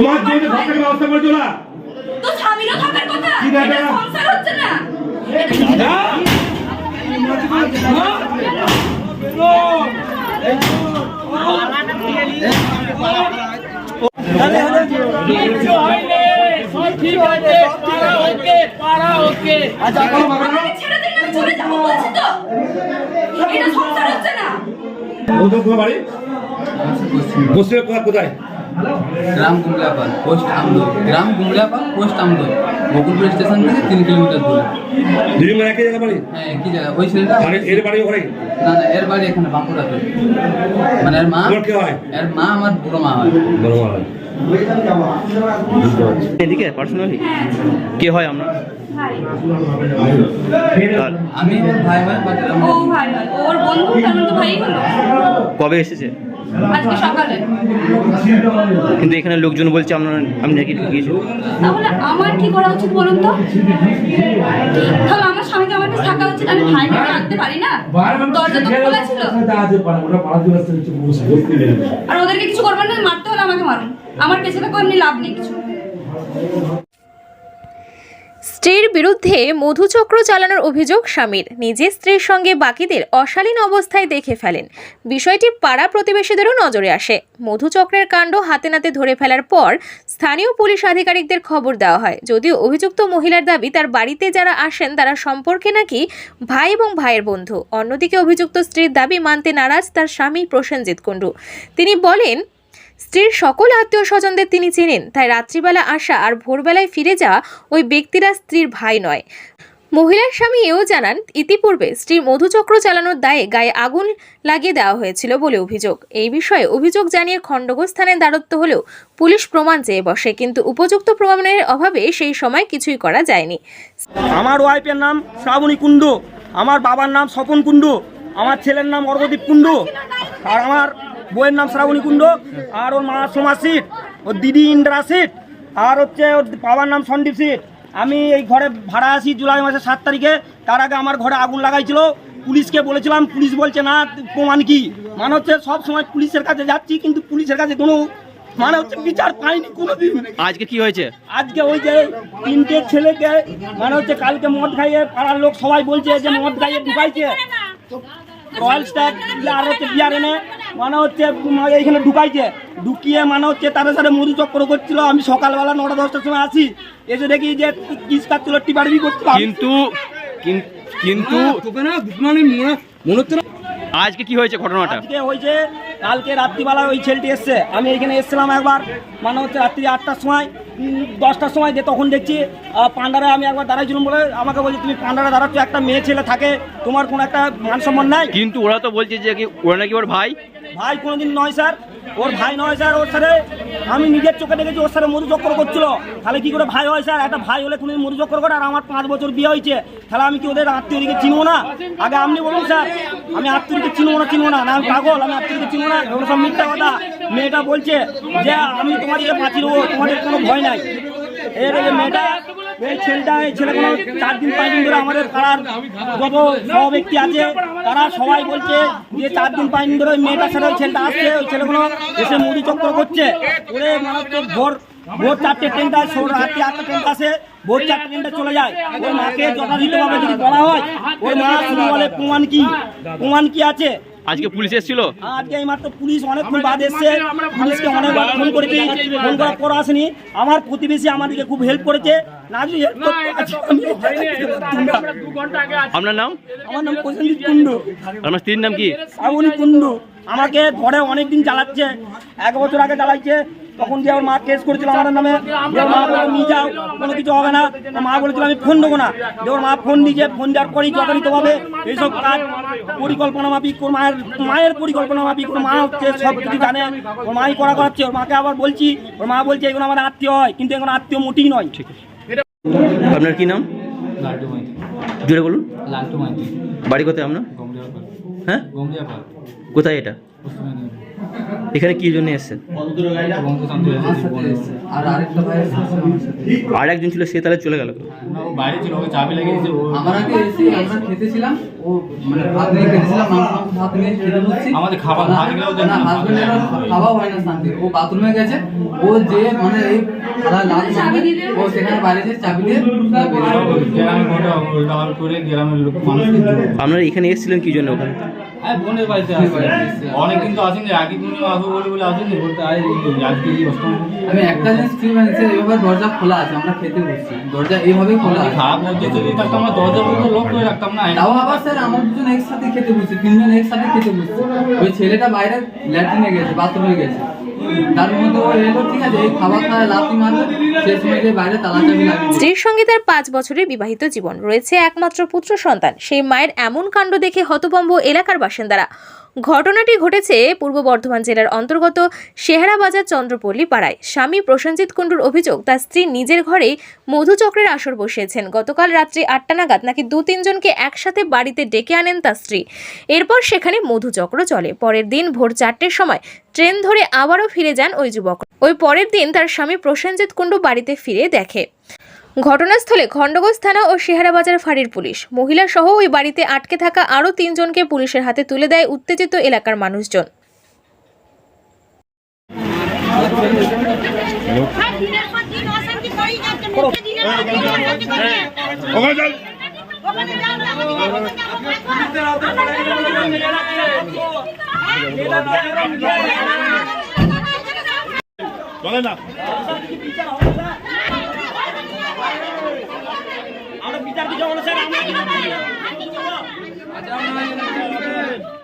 তোমার জন্য থাকার ব্যবস্থা করে তোলা তো স্বামীরও থাকার কথা? কি? সংসার হচ্ছে না। না? কোথায়? গ্রাম গুমলাপাল পোস্ট আমদোল। গ্রাম গুমলাপাল পোস্ট আমদোল। বকুলপুর স্টেশন থেকে তিন কিলোমিটার দূরে। দিদি মানে একই জায়গা বাড়ি? হ্যাঁ একই জায়গা। ওই ছেলেটা বাড়ি এর বাড়ি ওখানে? না না এর বাড়ি এখানে বাঁকুড়াতে মানে এর মা কে হয়? এর মা আমার বুড়ো মা হয়। বড় মা হয়। এদিকে পার্সোনালি? কে হয় আমরা? ভাই। আর আমি ওর ভাই বাট ও ভাই ওর বন্ধু তার তো ভাই হলো? কবে এসেছে? আজকে সকালে। কিন্তু এখানে লোকজন বলছে আমরা আমি নাকি ঢুকিয়েছি তাহলে আমার কি করা উচিত বলুন তো? তাহলে আমার স্বামীকে আমার কাছে থাকা উচিত আমি ভাইকে পারি না? দরজা তো খোলা ছিল। আর ওদেরকে কিছু করবেন না মারতে হলে আমাকে মারুন। আমার পেছনে কোনো লাভ নেই কিছু। স্ত্রীর বিরুদ্ধে মধুচক্র চালানোর অভিযোগ স্বামীর। নিজে স্ত্রীর সঙ্গে বাকিদের অশালীন অবস্থায় দেখে ফেলেন। বিষয়টি পাড়া প্রতিবেশীদেরও নজরে আসে। মধুচক্রের কাণ্ড হাতে নাতে ধরে ফেলার পর স্থানীয় পুলিশ আধিকারিকদের খবর দেওয়া হয়। যদিও অভিযুক্ত মহিলার দাবি, তার বাড়িতে যারা আসেন, তারা সম্পর্কে নাকি ভাই এবং ভাইয়ের বন্ধু। অন্যদিকে অভিযুক্ত স্ত্রীর দাবি মানতে নারাজ তার স্বামী প্রসেনজিৎ কুণ্ডু। তিনি বলেন স্ত্রীর সকল আত্মীয় স্বজনদের তিনি চেনেন, তাই রাত্রিবেলা আসা আর ভোরবেলায় ফিরে যাওয়া ওই ব্যক্তিরা স্ত্রীর ভাই নয়। মহিলার স্বামী এও জানান, ইতিপূর্বে স্ত্রীর মধুচক্র চালানোর দায়ে গায়ে আগুন লাগিয়ে দেওয়া হয়েছিল বলে অভিযোগ। এই বিষয়ে অভিযোগ জানিয়ে খণ্ডঘোষ স্থানে দ্বারত্ব হলেও পুলিশ প্রমাণ চেয়ে বসে, কিন্তু উপযুক্ত প্রমাণের অভাবে সেই সময় কিছুই করা যায়নি। আমার ওয়াইফের নাম শ্রাবণী কুণ্ডু, আমার বাবার নাম স্বপন কুণ্ডু, আমার ছেলের নাম অর্ঘদীপ কুণ্ডু, আর আমার বইয়ের নাম শ্রাবণী কুণ্ডু আর ওর মা সোমা সিট ওর দিদি ইন্দ্রা সিট আর হচ্ছে ওর বাবার নাম সন্দীপ সিট আমি এই ঘরে ভাড়া আসি জুলাই মাসের সাত তারিখে তার আগে আমার ঘরে আগুন লাগাইছিল পুলিশকে বলেছিলাম পুলিশ বলছে না প্রমাণ কি? মানে হচ্ছে সব সময় পুলিশের কাছে যাচ্ছি কিন্তু পুলিশের কাছে কোনো মানে হচ্ছে বিচার পাইনি কোনোদিন আজকে কি হয়েছে? আজকে ওই যে তিনটে ছেলেকে মানে হচ্ছে কালকে মদ খাইয়ে পাড়ার লোক সবাই বলছে যে মদ খাইয়ে ঢুকাইছে। রয়্যাল স্ট্যাগ আর হচ্ছে বিয়ার এনে মানে হচ্ছে এইখানে ঢুকাইছে। ঢুকিয়ে মানে হচ্ছে তাদের সাথে মধু চক্র করছিল। আমি সকালবেলা নটা দশটার সময় আসি। এসে দেখি যে কিস কাটছিল টিপাটিপি করছিল। কিন্তু কিন- কিন্তু আজকে কি হয়েছে ঘটনাটা? আজকে হয়েছে কালকে রাত্রিবেলা ওই ছেলেটি এসছে। আমি এখানে এসছিলাম একবার মানে হচ্ছে রাত্রি আটটার সময়। দশটার সময় যে তখন দেখছি পান্ডারা আমি একবার দাঁড়াইছিলাম বলে আমাকে বলছি তুমি পান্ডারে দাঁড়াচ্ছ একটা মেয়ে ছেলে থাকে তোমার কোনো একটা মান সম্মান নাই? কিন্তু ওরা তো বলছে যে কি ওরা নাকি ওর ভাই? ভাই কোনোদিন নয় স্যার। ওর ভাই নয় স্যার ওর সাথে আমি নিজের চোখে দেখেছি, ওর সাথে মধু চক্র করছিল। তাহলে কি করে ভাই হয়, স্যার? একটা ভাই হলে তুমি মধু চক্র করে, আর আমার পাঁচ বছর বিয়ে হয়েছে। তাহলে আমি কি ওদের আত্মীয়দিকে চিনবো না? আগে আপনি বলুন, স্যার। আমি আত্মীয়কে চিনবো না চিনবো না। না, আমি পাগল, আমি আত্মীয়কে চিনবো না। এগুলো সব মিথ্যা কথা। মেয়েটা বলছে যে, আমি তোমাদেরকে বাঁচিয়ে দেবো, তোমাদের কোনো ভয় নাই। এর মেয়েটা এই ছেলেটা, এই চার দিন, পাঁচ ধরে আমাদের পাড়ার ব্যক্তি আছে, তারা সবাই বলছে যে চার দিন, পাঁচ দিন ধরে ওই মেয়েটার সাথে ওই ছেলেটা আসছে, ওই ছেলেগুলো এসে মুড়ি চক্র করছে। ওরে হচ্ছে ভোর ভোর চারটে ট্রেনটা রাত্রি আটটা ট্রেনটা আসে, ভোর চারটে ট্রেনটা চলে যায়। ওই মাকে যথাযথভাবে যদি বলা হয়, ওই মা শুধু বলে, প্রমাণ কি? প্রমাণ কি আছে? আজকে পুলিশ এসেছিল? আজকে এই মাত্র পুলিশ অনেকক্ষণ বাদ এসছে। পুলিশকে অনেকবার ফোন করেছি ফোন করার পর আসেনি। আমার প্রতিবেশী আমাদেরকে খুব হেল্প করেছে। না যদি হেল্প আপনার নাম? আমার নাম প্রসেনজিৎ কুণ্ডু। আপনার স্ত্রীর নাম কি? শ্রাবণী কুণ্ডু। আমাকে ঘরে অনেকদিন চালাচ্ছে এক বছর আগে চালাইছে তখন যে ওর মা কেস করেছিল আমার নামে মা বলে নিয়ে যাও কোনো কিছু হবে না। মা বলেছিল আমি ফোন দেবো না। যে ওর মা ফোন দিয়েছে ফোন দেওয়ার পরেই যথাযথভাবে এইসব কাজ পরিকল্পনা মাফিক ওর মায়ের মায়ের পরিকল্পনা মাফিক ওর মা হচ্ছে সব কিছু জানে ওর মাই করা করাচ্ছে ওর মাকে আবার বলছি ওর মা বলছে এগুলো আমার আত্মীয় হয়। কিন্তু এখন আত্মীয় মোটেই নয়। ঠিক আপনার কি নাম? জুড়ে বলুন। বাড়ি কোথায় আপনার? হ্যাঁ? কোথায় এটা? এখানে কি জন্য এসেছেন। আর একজন ছিল সে তাহলে চলে গেল বাইরে ছিল চাবি লেগে গেছে ও আমার আগে এসে আমরা খেতেছিলাম ও মানে ভাত নিয়ে খেতেছিলাম মাংস মাংস ভাত নিয়ে খেতে বসছি। আমাদের খাবার ভাত গেলেও না না। হাজবেন্ডের খাওয়া হয় না শান্তি। ও বাথরুমে গেছে ও যে মানে এই সারা লাল চাবি ও সেখানে বাইরে যে চাবি দিয়ে গ্রামে ঘটে উল্টা করে গ্রামের লোক মানুষকে আপনারা এখানে এসেছিলেন কি জন্য ওখানে? হ্যাঁ বোনের বাড়িতে অনেক কিন্তু আসেনি আগে কিন্তু আসব বলে বলে আসেনি বলতে আজকে আমি একটা জিনিস দরজা খোলা আছে আমরা খেতে বসছি। দরজা এইভাবেই খোলা খারাপ যদি আমরা দরজা বন্ধ লক করে রাখতাম না। তাও আবার স্যার আমার দুজন একসাথে খেতে তিনজন একসাথে খেতে ওই ছেলেটা বাইরে ল্যাট্রিনে গেছে বাথরুমে গেছে। স্ত্রীর সঙ্গে তার পাঁচ বছরের বিবাহিত জীবন। রয়েছে একমাত্র পুত্র সন্তান। সেই মায়ের এমন কাণ্ড দেখে হতবম্ব এলাকার বাসিন্দারা ঘটনাটি ঘটেছে পূর্ব বর্ধমান জেলার অন্তর্গত শেহারা বাজার চন্দ্রপল্লী পাড়ায়। স্বামী প্রসেনজিৎ কুণ্ডুর অভিযোগ, তার স্ত্রী নিজের ঘরেই মধুচক্রের আসর বসিয়েছেন। গতকাল রাত্রি আটটা নাগাদ নাকি দু তিনজনকে একসাথে বাড়িতে ডেকে আনেন তার স্ত্রী। এরপর সেখানে মধুচক্র চলে। পরের দিন ভোর চারটের সময় ট্রেন ধরে আবারও ফিরে যান ওই যুবক। ওই পরের দিন তার স্বামী প্রসেনজিৎ কুণ্ডু বাড়িতে ফিরে দেখে। ঘটনাস্থলে খণ্ডঘোষ থানা ও শেহারাবাজার ফাঁড়ির পুলিশ। মহিলা সহ ওই বাড়িতে আটকে থাকা আরও তিনজনকে পুলিশের হাতে তুলে দেয় উত্তেজিত এলাকার মানুষজন। দিনের পর দিন অশান্তি করেই যাচ্ছে মুখে দিনের পর দিন অশান্তি করে ওখানে যাও না, আমাদের ওখানে যাও, চলে না আমরা বিচার কিছু স্যার আমরা